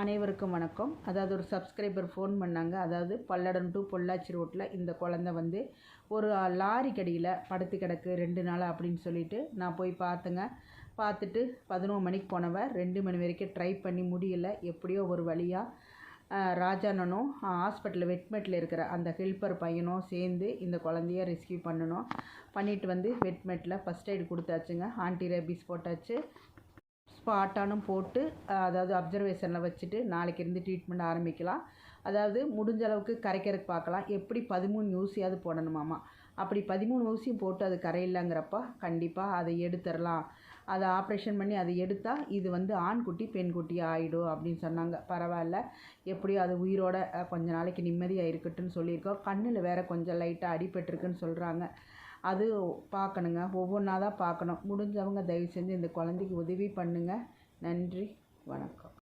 அனைவருக்கும் வணக்கம். அதாவது ஒரு சப்ஸ்கிரைபர் ஃபோன் பண்ணாங்க. அதாவது பல்லடம் டு பொள்ளாச்சி ரோட்டில் இந்த குழந்த வந்து ஒரு லாரி கடியில் படுத்து கிடக்கு. ரெண்டு நாள் அப்படின்னு சொல்லிட்டு நான் போய் பார்த்தேங்க. பார்த்துட்டு பதினோரு மணிக்கு போனவ ரெண்டு மணி வரைக்கும் ட்ரை பண்ணி முடியல. எப்படியோ ஒரு வழியாக ராஜானனும் ஹாஸ்பிட்டலில் வெட்மெட்டில் இருக்கிற அந்த ஹெல்ப்பர் பையனும் சேர்ந்து இந்த குழந்தைய ரெஸ்கியூ பண்ணணும். பண்ணிட்டு வந்து வெட்மெட்டில் ஃபஸ்ட் எய்டு கொடுத்தாச்சுங்க. ஆன்டி ரேபிஸ் போட்டாச்சு. ஸ்பாட்டானும் போட்டு அதாவது அப்சர்வேஷனில் வச்சுட்டு நாளைக்கு இருந்து ட்ரீட்மெண்ட் ஆரம்பிக்கலாம். அதாவது முடிஞ்ச அளவுக்கு கரைக்கிறதுக்கு பார்க்கலாம். எப்படி பதிமூணு ஊசியாவது போடணுமாமா அப்படி பதிமூணு ஊசியும் போட்டு அது கரையில்லைங்கிறப்ப கண்டிப்பாக அதை எடுத்துடலாம். அதை ஆப்ரேஷன் பண்ணி அதை எடுத்தால் இது வந்து ஆண்குட்டி பெண்குட்டி ஆகிடும் அப்படின்னு சொன்னாங்க. பரவாயில்ல. எப்படியோ அது உயிரோட கொஞ்ச நாளைக்கு நிம்மதியாக இருக்கட்டும்னு சொல்லியிருக்கோம். கண்ணில் வேறு கொஞ்சம் லைட்டாக அடிபட்டிருக்குன்னு சொல்கிறாங்க அது பார்க்கணுங்க. ஒவ்வொன்றா தான் பார்க்கணும். முடிஞ்சவங்க தயவு செஞ்சு இந்த குழந்தைக்கு உதவி பண்ணுங்கள் நன்றி. வணக்கம்.